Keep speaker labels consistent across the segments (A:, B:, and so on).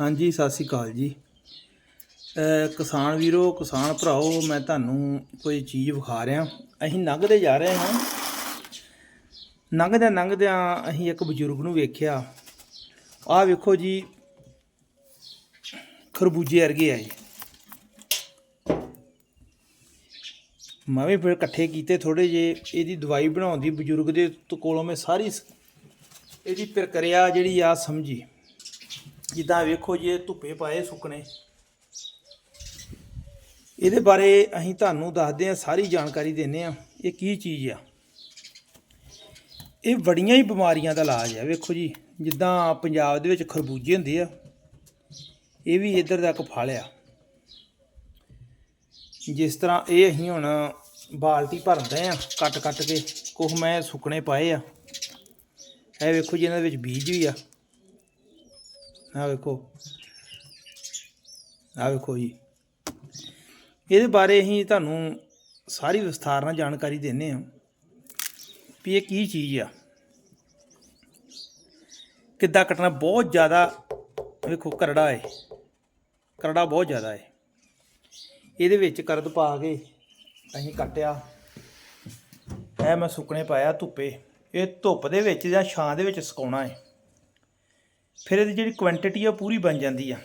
A: ਹਾਂਜੀ, ਸਤਿ ਸ੍ਰੀ ਅਕਾਲ ਜੀ। ਕਿਸਾਨ ਵੀਰੋ, ਕਿਸਾਨ ਭਰਾਓ, ਮੈਂ ਤੁਹਾਨੂੰ ਕੋਈ ਚੀਜ਼ ਵਿਖਾ ਰਿਹਾ। ਅਸੀਂ ਲੰਘਦੇ ਜਾ ਰਹੇ ਹਾਂ। ਲੰਘਦਿਆਂ ਲੰਘਦਿਆਂ ਅਸੀਂ ਇੱਕ ਬਜ਼ੁਰਗ ਨੂੰ ਵੇਖਿਆ। ਆਹ ਵੇਖੋ ਜੀ, ਖਰਬੂਜੇ ਵਰਗੇ ਆ ਜੀ ਮੈਂ ਵੀ ਫਿਰ ਇਕੱਠੇ ਕੀਤੇ ਥੋੜੇ ਜੇ ਇਹਦੀ ਦਵਾਈ ਬਣਾਉਣ ਦੀ ਬਜ਼ੁਰਗ ਦੇ ਕੋਲੋਂ ਮੈਂ ਸਾਰੀ ਇਹਦੀ ਪ੍ਰਕਿਰਿਆ ਜਿਹੜੀ ਆ ਸਮਝੀ। ਜਿੱਦਾਂ ਵੇਖੋ ਜੀ ਇਹ ਧੁੱਪੇ ਪਾਏ ਸੁੱਕਣੇ। ਇਹਦੇ ਬਾਰੇ ਅਸੀਂ ਤੁਹਾਨੂੰ ਦੱਸਦੇ ਹਾਂ, ਸਾਰੀ ਜਾਣਕਾਰੀ ਦਿੰਦੇ ਹਾਂ, ਇਹ ਕੀ ਚੀਜ਼ ਆ। ਇਹ ਬੜੀਆਂ ਹੀ ਬਿਮਾਰੀਆਂ ਦਾ ਇਲਾਜ ਆ, ਵੇਖੋ ਜੀ, ਜਿੱਦਾਂ ਪੰਜਾਬ ਦੇ ਵਿੱਚ ਖਰਬੂਜੇ ਹੁੰਦੇ ਆ, ਇਹ ਵੀ ਇੱਧਰ ਦਾ ਇੱਕ ਫਲ ਆ। ਜਿਸ ਤਰ੍ਹਾਂ ਇਹ ਅਸੀਂ ਹੁਣ ਬਾਲਟੀ ਭਰਦੇ ਆ ਕੱਟ ਕੱਟ ਕੇ ਕੁਝ ਮੈਂ ਸੁੱਕਣੇ ਪਾਏ ਆ। ਇਹ ਵੇਖੋ ਜੀ, ਇਹਨਾਂ ਦੇ ਵਿੱਚ ਬੀਜ ਵੀ ਆ। ਆਹ ਵੇਖੋ। ਆਹ ਵੇਖੋ ਜੀ। ਇਹਦੇ ਬਾਰੇ ਅਸੀਂ ਤੁਹਾਨੂੰ ਸਾਰੀ ਵਿਸਥਾਰ ਨਾਲ ਜਾਣਕਾਰੀ ਦਿੰਨੇ ਆ ਵੀ ਇਹ ਕੀ ਚੀਜ਼ ਆ। ਕਿੱਦਾਂ ਕੱਟਣਾ, ਬਹੁਤ ਜ਼ਿਆਦਾ ਵੇਖੋ ਕਰੜਾ ਹੈ ਕਰੜਾ ਬਹੁਤ ਜ਼ਿਆਦਾ ਹੈ ਇਹਦੇ ਵਿੱਚ ਕਰਦ ਪਾ ਕੇ ਅਸੀਂ ਕੱਟਿਆ। ਇਹ ਮੈਂ ਸੁੱਕਣੇ ਪਾਇਆ ਧੁੱਪੇ। ਇਹ ਧੁੱਪ ਦੇ ਵਿੱਚ ਜਾਂ ਛਾਂ ਦੇ ਵਿੱਚ ਸੁਕਾਉਣਾ ਹੈ ਫਿਰ ਇਹਦੀ ਜਿਹੜੀ ਕੁਆਂਟੀਟੀ ਆ ਪੂਰੀ ਬਣ ਜਾਂਦੀ ਆ।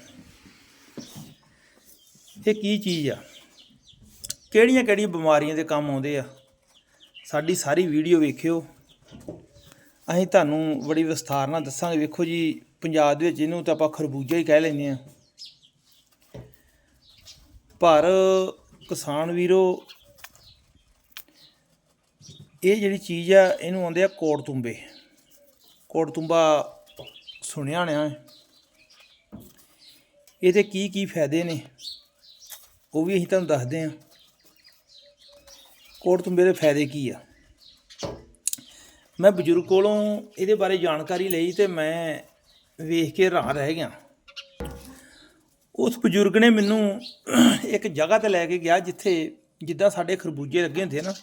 A: ਇਹ ਕੀ ਚੀਜ਼ ਆ? ਕਿਹੜੀਆਂ ਕਿਹੜੀਆਂ ਬਿਮਾਰੀਆਂ ਦੇ ਕੰਮ ਆਉਂਦੇ ਆ? ਸਾਡੀ ਸਾਰੀ ਵੀਡੀਓ ਵੇਖਿਓ। ਅਸੀਂ ਤੁਹਾਨੂੰ ਬੜੀ ਵਿਸਥਾਰ ਨਾਲ ਦੱਸਾਂਗੇ। ਵੇਖੋ ਜੀ, ਪੰਜਾਬ ਦੇ ਵਿੱਚ ਇਹਨੂੰ ਤਾਂ ਆਪਾਂ ਖਰਬੂਜਾ ਹੀ ਕਹਿ ਲੈਂਦੇ ਆ। ਪਰ ਕਿਸਾਨ ਵੀਰੋ, ਇਹ ਜਿਹੜੀ ਚੀਜ਼ ਆ, ਇਹਨੂੰ ਆਉਂਦੇ ਆ ਕੋੜ ਤੁੰਬੇ ਕੋੜ ਤੁੰਬਾ ਸੁਣਿਆ ਹੋਣਾ ਹੈ। ਇਹਦੇ ਕੀ ਕੀ ਫਾਇਦੇ ਨੇ, ਉਹ ਵੀ ਅਸੀਂ ਤੁਹਾਨੂੰ ਦੱਸਦੇ ਹਾਂ। ਕੋੜ ਤੁੰਬੇ ਦੇ ਫਾਇਦੇ ਕੀ ਆ? ਮੈਂ ਬਜ਼ੁਰਗ ਕੋਲੋਂ ਇਹਦੇ ਬਾਰੇ ਜਾਣਕਾਰੀ ਲਈ ਤੇ ਮੈਂ ਵੇਖ ਕੇ ਰਾਹ ਰਹਿ ਗਿਆ। ਉਸ ਬਜ਼ੁਰਗ ਨੇ ਮੈਨੂੰ ਇੱਕ ਜਗ੍ਹਾ ਤੇ ਲੈ ਕੇ ਗਿਆ ਜਿੱਥੇ ਜਿੱਦਾਂ ਸਾਡੇ ਖਰਬੂਜੇ ਲੱਗੇ ਹੁੰਦੇ ਨਾ।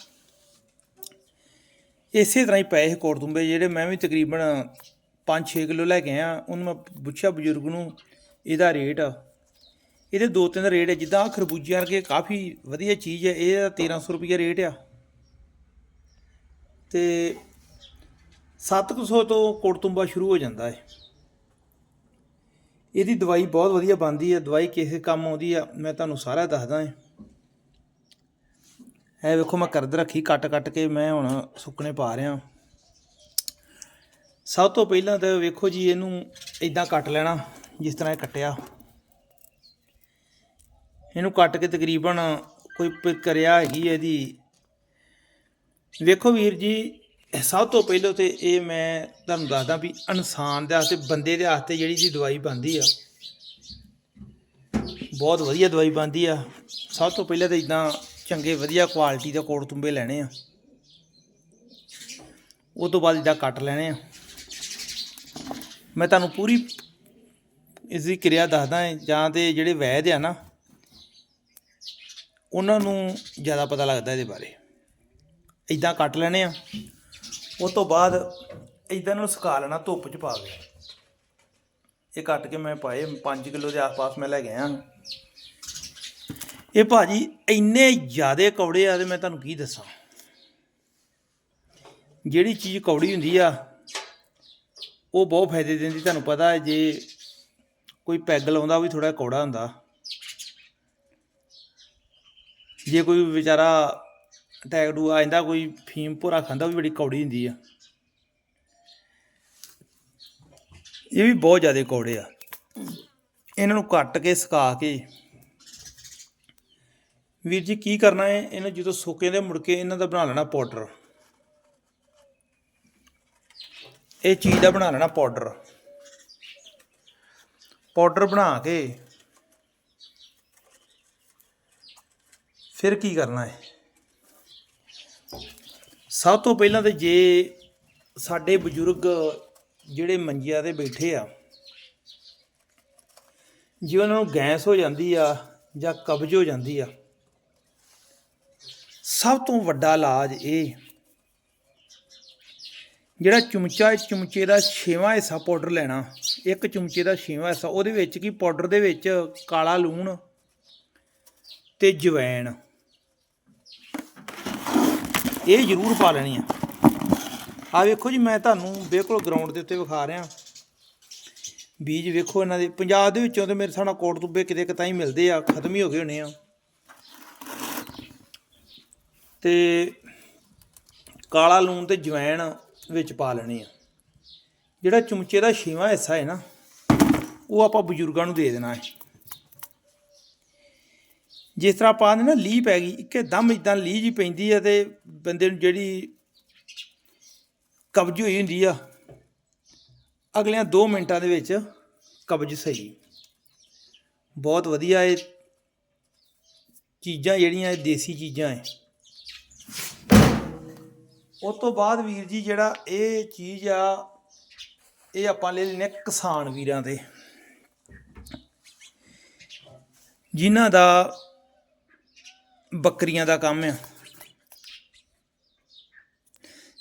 A: ਇਸੇ ਤਰ੍ਹਾਂ ਹੀ ਪਏ ਸੀ ਕੋੜ ਜਿਹੜੇ, ਮੈਂ ਵੀ ਤਕਰੀਬਨ 5-6 ਕਿਲੋ ਲੈ ਕੇ ਆਇਆ, ਉਹਨੂੰ ਮੈਂ ਪੁੱਛਿਆ ਬਜ਼ੁਰਗ ਨੂੰ, ਇਹਦਾ ਰੇਟ ਇਹਦੇ ਦੋ ਤਿੰਨ ਰੇਟ ਹੈ ਜਿੱਦਾਂ ਆਹ ਖਰਬੂਜਿਆਂ ਵਰਗੇ ਕਾਫੀ ਵਧੀਆ ਚੀਜ਼ ਹੈ ਇਹਦਾ 1300 ਰੁਪਏ ਰੇਟ ਆ। ਤੇ 700 ਤੋਂ ਕੋੜਤੁੰਬਾ ਸ਼ੁਰੂ ਹੋ ਜਾਂਦਾ ਹੈ ਇਹਦੀ ਦਵਾਈ ਬਹੁਤ ਵਧੀਆ ਬਣਦੀ ਹੈ ਦਵਾਈ ਕਿਸੇ ਕੰਮ ਆਉਂਦੀ ਆ, ਮੈਂ ਤੁਹਾਨੂੰ ਸਾਰਾ ਦੱਸਦਾ ਹਾਂ। ਇਹ ਵੇਖੋ, ਮੈਂ ਕਰਦ ਰੱਖੀ ਕੱਟ ਕੱਟ ਕੇ ਮੈਂ ਹੁਣ ਸੁੱਕਣੇ ਪਾ ਰਿਹਾ। ਸਭ ਤੋਂ ਪਹਿਲਾਂ ਤਾਂ ਵੇਖੋ ਜੀ, ਇਹਨੂੰ ਇਦਾਂ ਕੱਟ ਲੈਣਾ, ਜਿਸ ਤਰ੍ਹਾਂ ਇਹ ਕੱਟਿਆ। ਇਹਨੂੰ ਕੱਟ ਕੇ ਤਕਰੀਬਨ ਕੋਈ ਪ੍ਰਕਿਰਿਆ ਹੈਗੀ ਇਹਦੀ। ਵੇਖੋ ਵੀਰ ਜੀ, ਸਭ ਤੋਂ ਪਹਿਲਾਂ ਤੇ ਇਹ ਮੈਂ ਤੁਹਾਨੂੰ ਦੱਸਦਾ ਵੀ ਇਨਸਾਨ ਦੇ ਵਾਸਤੇ, ਬੰਦੇ ਦੇ ਵਾਸਤੇ ਜਿਹੜੀ ਜੀ ਦਵਾਈ ਬਣਦੀ ਆ, ਬਹੁਤ ਵਧੀਆ ਦਵਾਈ ਬਣਦੀ ਆ। ਸਭ ਤੋਂ ਪਹਿਲਾਂ ਤਾਂ ਇਦਾਂ ਚੰਗੇ ਵਧੀਆ ਕੁਆਲਿਟੀ ਦੇ ਕੋੜ ਤੁੰਬੇ ਲੈਣੇ ਆ। ਉਹ ਤੋਂ ਬਾਅਦ ਇਦਾਂ ਕੱਟ ਲੈਣੇ ਆ। ਮੈਂ ਤੁਹਾਨੂੰ ਪੂਰੀ ਇਸ ਦੀ ਕਿਰਿਆ ਦੱਸਦਾ ਹਾਂ, ਜਾਂ ਤੇ ਜਿਹੜੇ ਵੈਦ ਆ ਨਾ, ਉਹਨਾਂ ਨੂੰ ਜ਼ਿਆਦਾ ਪਤਾ ਲੱਗਦਾ ਇਹਦੇ ਬਾਰੇ। ਇਦਾਂ ਕੱਟ ਲੈਣੇ ਆ। ਉਹ ਤੋਂ ਬਾਅਦ ਇਦਾਂ ਨੂੰ ਸੁਕਾ ਲੈਣਾ, ਧੁੱਪ 'ਚ ਪਾ ਕੇ। ਇਹ ਕੱਟ ਕੇ ਮੈਂ ਪਾਏ 5 ਕਿਲੋ ਦੇ ਆਸ-ਪਾਸ ਮੈਂ ਲੈ ਗਿਆ ਇਹ ਭਾਜੀ ਇੰਨੇ ਜ਼ਿਆਦੇ ਕੌੜੇ ਆ ਤੇ ਮੈਂ ਤੁਹਾਨੂੰ ਕੀ ਦੱਸਾਂ। ਜਿਹੜੀ ਚੀਜ਼ ਕੌੜੀ ਹੁੰਦੀ ਆ ਉਹ ਬਹੁਤ ਫਾਇਦੇ ਦਿੰਦੀ, ਤੁਹਾਨੂੰ ਪਤਾ ਹੈ, ਜੇ ਕੋਈ ਪੈਗ ਲਾਉਂਦਾ ਉਹ ਵੀ ਥੋੜਾ ਕੌੜਾ ਹੁੰਦਾ। ਜੇ ਕੋਈ ਵਿਚਾਰਾ ਟੈਗਡੂ ਆ ਜਾਂਦਾ, ਕੋਈ ਫੀਮ ਭੋਰਾ ਖਾਂਦਾ, ਉਹ ਵੀ ਬੜੀ ਕੌੜੀ ਹੁੰਦੀ ਆ। ਇਹ ਵੀ ਬਹੁਤ ਜ਼ਿਆਦਾ ਕੌੜੇ ਆ। ਇਹਨਾਂ ਨੂੰ ਕੱਟ ਕੇ, ਸੁਕਾ ਕੇ ਵੀਰ ਜੀ ਕੀ ਕਰਨਾ ਹੈ? ਇਹਨਾਂ ਜਦੋਂ ਸੁੱਕੇ ਦੇ ਮੁੜ ਕੇ ਇਹਨਾਂ ਦਾ ਬਣਾ ਲੈਣਾ ਪਾਊਡਰ ਇਹ ਚੀਜ਼ ਦਾ ਬਣਾ ਲੈਣਾ ਪਾਊਡਰ ਪਾਊਡਰ ਬਣਾ ਕੇ ਫਿਰ ਕੀ ਕਰਨਾ ਹੈ? ਸਭ ਤੋਂ ਪਹਿਲਾਂ ਤੇ ਜੇ ਸਾਡੇ ਬਜ਼ੁਰਗ ਜਿਹੜੇ ਮੰਜਿਆਂ ਤੇ ਬੈਠੇ ਆ, ਜੇ ਉਹਨਾਂ ਨੂੰ ਗੈਸ ਹੋ ਜਾਂਦੀ ਆ ਜਾਂ ਕਬਜ਼ ਹੋ ਜਾਂਦੀ ਆ, ਸਭ ਤੋਂ ਵੱਡਾ ਇਲਾਜ ਇਹ ਜਿਹੜਾ ਚਮਚਾ ਹੈ ਚਮਚੇ ਦਾ ਛੇਵਾਂ ਹਿੱਸਾ ਪਾਊਡਰ ਲੈਣਾ। ਇੱਕ ਚਮਚੇ ਦਾ ਛੇਵਾਂ ਹਿੱਸਾ, ਉਹਦੇ ਵਿੱਚ ਕੀ? ਪਾਊਡਰ ਦੇ ਵਿੱਚ ਕਾਲਾ ਲੂਣ ਤੇ ਜਵੈਣ। ਇਹ ਜ਼ਰੂਰ ਪਾ ਲੈਣੀ ਆ। ਆ ਵੇਖੋ ਜੀ, ਮੈਂ ਤੁਹਾਨੂੰ ਬਿਲਕੁਲ ਗਰਾਊਂਡ ਦੇ ਉੱਤੇ ਵਿਖਾ ਰਿਹਾ। ਬੀਜ ਵੇਖੋ ਇਹਨਾਂ ਦੇ। ਪੰਜਾਬ ਦੇ ਵਿੱਚੋਂ ਤੇ ਮੇਰੇ ਸਾਡਾ ਕੋਟ ਤੁੱਬੇ ਕਿਤੇ ਕਿਤਾ ਹੀ ਮਿਲਦੇ ਆ, ਖਤਮ ਹੀ ਹੋ ਗਏ ਹੋਣੇ ਆ। ਤੇ ਕਾਲਾ ਲੂਣ ਤੇ ਜਵੈਣ ਵਿੱਚ ਪਾ ਲੈਣੇ ਆ। ਜਿਹੜਾ ਚਮਚੇ ਦਾ ਛੇਵਾਂ ਹਿੱਸਾ ਹੈ ਨਾ, ਉਹ ਆਪਾਂ ਬਜ਼ੁਰਗਾਂ ਨੂੰ ਦੇ ਦੇਣਾ ਹੈ। ਜਿਸ ਤਰ੍ਹਾਂ ਆਪਾਂ ਨਾ, ਲੀਹ ਪੈ ਗਈ, ਇੱਕੇ ਦਮ ਇਦਾਂ ਲੀਹ ਜੀ ਪੈਂਦੀ ਆ ਤੇ ਬੰਦੇ ਨੂੰ ਜਿਹੜੀ ਕਬਜ਼ ਹੋਈ ਹੁੰਦੀ ਆ, ਅਗਲਿਆਂ 2 ਮਿੰਟਾਂ ਦੇ ਵਿੱਚ ਕਬਜ਼ ਸਹੀ। ਬਹੁਤ ਵਧੀਆ ਇਹ ਚੀਜ਼ਾਂ ਜਿਹੜੀਆਂ ਇਹ ਦੇਸੀ ਚੀਜ਼ਾਂ ਹੈ। ਉਸ ਤੋਂ ਬਾਅਦ ਵੀਰ ਜੀ ਜਿਹੜਾ ਇਹ ਚੀਜ਼ ਆ, ਇਹ ਆਪਾਂ ਲੈ ਲੈਨੇ ਕਿਸਾਨ ਵੀਰਾਂ ਦੇ। ਜਿਨ੍ਹਾਂ ਦਾ ਬੱਕਰੀਆਂ ਦਾ ਕੰਮ ਆ,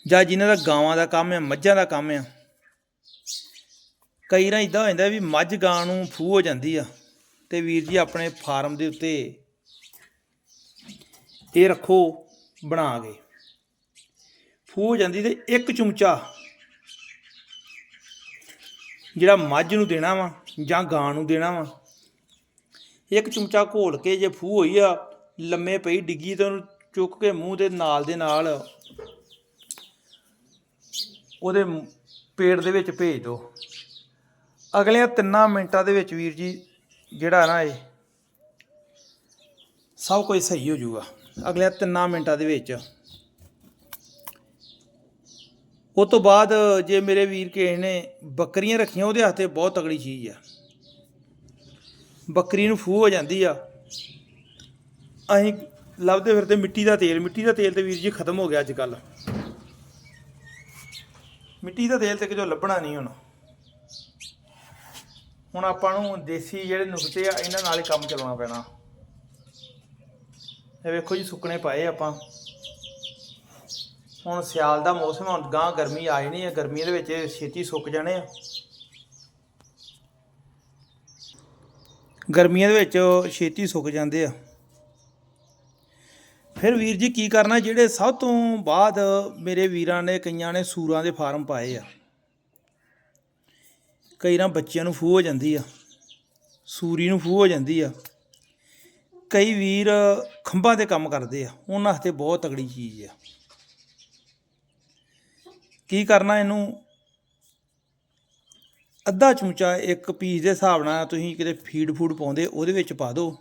A: ਜਾਂ ਜਿਨ੍ਹਾਂ ਦਾ ਗਾਵਾਂ ਦਾ ਕੰਮ ਆ, ਮੱਝਾਂ ਦਾ ਕੰਮ ਆ, ਕਈ ਵਾਰ ਇਦਾਂ ਹੋ ਜਾਂਦਾ ਵੀ ਮੱਝ ਗਾਂ ਨੂੰ ਫੂ ਹੋ ਜਾਂਦੀ ਆ ਤੇ ਵੀਰ ਜੀ ਆਪਣੇ ਫਾਰਮ ਦੇ ਉੱਤੇ ਇਹ ਰੱਖੋ, ਬਣਾ ਕੇ। ਫੂਹ ਹੋ ਜਾਂਦੀ ਤੇ ਇੱਕ ਚਮਚਾ ਜਿਹੜਾ ਮੱਝ ਨੂੰ ਦੇਣਾ ਵਾ ਜਾਂ ਗਾਂ ਨੂੰ ਦੇਣਾ ਵਾ, ਇੱਕ ਚਮਚਾ ਘੋਲ ਕੇ ਜੇ ਫੂ ਹੋਈ ਆ, ਲੰਮੇ ਪਈ ਡਿੱਗੀ ਤਾਂ ਉਹਨੂੰ ਚੁੱਕ ਕੇ ਮੂੰਹ ਦੇ ਨਾਲ ਦੇ ਨਾਲ ਉਹਦੇ ਪੇਟ ਦੇ ਵਿੱਚ ਭੇਜ ਦਿਓ ਅਗਲੇ ਤਿੰਨਾਂ ਮਿੰਟਾਂ ਦੇ ਵਿੱਚ ਵੀਰ ਜੀ ਜਿਹੜਾ ਨਾ ਇਹ ਸਭ ਕੁਝ ਸਹੀ ਹੋ ਜਾਊਗਾ। ਅਗਲੇ ਤਿੰਨਾਂ ਮਿੰਟਾਂ ਦੇ ਵਿੱਚ ਉਹ ਤੋਂ ਬਾਅਦ ਜੇ ਮੇਰੇ ਵੀਰ ਕਿਸੇ ਨੇ ਬੱਕਰੀਆਂ ਰੱਖੀਆਂ, ਉਹਦੇ ਹੱਥੇ ਬਹੁਤ ਤਗੜੀ ਚੀਜ਼ ਆ। ਬੱਕਰੀ ਨੂੰ ਫੂ ਹੋ ਜਾਂਦੀ ਆ। ਅਸੀਂ ਲੱਭਦੇ ਫਿਰਦੇ ਮਿੱਟੀ ਦਾ ਤੇਲ, ਮਿੱਟੀ ਦਾ ਤੇਲ ਤੇ ਵੀਰ ਜੀ ਖਤਮ ਹੋ ਗਿਆ ਅੱਜ ਕੱਲ ਮਿੱਟੀ ਦਾ ਤੇਲ ਤੇ ਕਿਤੇ ਲੱਭਣਾ ਨਹੀਂ ਹੁਣ। ਹੁਣ ਆਪਾਂ ਨੂੰ ਦੇਸੀ ਜਿਹੜੇ ਨੁਕਤੇ ਆ, ਇਹਨਾਂ ਨਾਲ ਹੀ ਕੰਮ ਚਲਾਉਣਾ ਪੈਣਾ। ਇਹ ਵੇਖੋ ਜੀ, ਸੁੱਕਣੇ ਪਾਏ ਆਪਾਂ। ਹੁਣ ਸਿਆਲ ਦਾ ਮੌਸਮ ਹੁਣ ਗਾਂ ਗਰਮੀ ਆ ਜਾਣੀ ਹੈ, ਗਰਮੀ ਦੇ ਵਿੱਚ ਛੇਤੀ ਸੁੱਕ ਜਾਣੇ ਆ। ਗਰਮੀਆਂ ਦੇ ਵਿੱਚ ਛੇਤੀ ਸੁੱਕ ਜਾਂਦੇ ਆ। ਫਿਰ ਵੀਰ ਜੀ ਕੀ ਕਰਨਾ, ਜਿਹੜੇ ਸਭ ਤੋਂ ਬਾਅਦ ਮੇਰੇ ਵੀਰਾਂ ਨੇ, ਕਈਆਂ ਨੇ ਸੂਰਾਂ ਦੇ ਫਾਰਮ ਪਾਏ ਆ। ਕਈ ਨਾ ਬੱਚਿਆਂ ਨੂੰ ਫੂ ਹੋ ਜਾਂਦੀ ਆ, ਸੂਰੀ ਨੂੰ ਫੂ ਹੋ ਜਾਂਦੀ ਆ। ਕਈ ਵੀਰ ਖੰਭਾਂ ਤੇ ਕੰਮ ਕਰਦੇ ਆ, ਉਹਨਾਂ ਵਾਸਤੇ ਬਹੁਤ ਤਗੜੀ ਚੀਜ਼ ਆ। ਕੀ ਕਰਨਾ ਇਹਨੂੰ? ਅੱਧਾ ਚਮਚਾ ਇੱਕ ਪੀਸ ਦੇ ਹਿਸਾਬ ਨਾਲ ਤੁਸੀਂ ਕਿਤੇ ਫੀਡ ਫੂਡ ਪਾਉਂਦੇ, ਉਹਦੇ ਵਿੱਚ ਪਾ ਦਿਓ।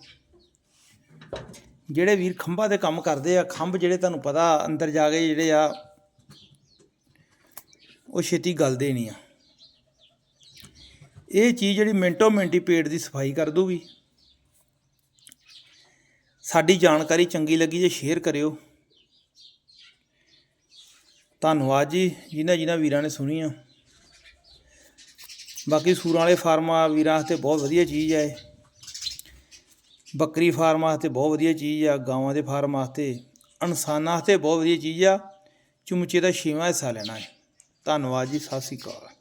A: ਜਿਹੜੇ ਵੀਰ ਖੰਭਾਂ ਤੇ ਕੰਮ ਕਰਦੇ ਆ, ਖੰਭ ਜਿਹੜੇ ਤੁਹਾਨੂੰ ਪਤਾ ਅੰਦਰ ਜਾ ਕੇ ਜਿਹੜੇ ਆ, ਉਹ ਛੇਤੀ ਗਲਦੇ ਨਹੀਂ ਆ। ਇਹ ਚੀਜ਼ ਜਿਹੜੀ ਮਿੰਟੋ ਮਿੰਟੀ ਪੇਟ ਦੀ ਸਫ਼ਾਈ ਕਰ ਦੂਗੀ ਸਾਡੀ ਜਾਣਕਾਰੀ ਚੰਗੀ ਲੱਗੀ ਜੇ ਸ਼ੇਅਰ ਕਰਿਓ। ਧੰਨਵਾਦ ਜੀ, ਜਿਨ੍ਹਾਂ ਜਿਨ੍ਹਾਂ ਵੀਰਾਂ ਨੇ ਸੁਣੀਆਂ। ਬਾਕੀ ਸੂਰਾਂ ਵਾਲੇ ਫਾਰਮਾਂ ਵੀਰਾਂ ਵਾਸਤੇ ਬਹੁਤ ਵਧੀਆ ਚੀਜ਼ ਹੈ ਬੱਕਰੀ ਫਾਰਮ ਵਾਸਤੇ ਬਹੁਤ ਵਧੀਆ ਚੀਜ਼ ਆ, ਗਾਵਾਂ ਦੇ ਫਾਰਮ ਵਾਸਤੇ। ਇਨਸਾਨਾਂ ਵਾਸਤੇ ਬਹੁਤ ਵਧੀਆ ਚੀਜ਼ ਆ, ਚੁਮਚੇ ਦਾ ਛੇਵਾਂ ਹਿੱਸਾ ਲੈਣਾ ਹੈ ਧੰਨਵਾਦ ਜੀ, ਸਤਿ ਸ਼੍ਰੀ ਅਕਾਲ।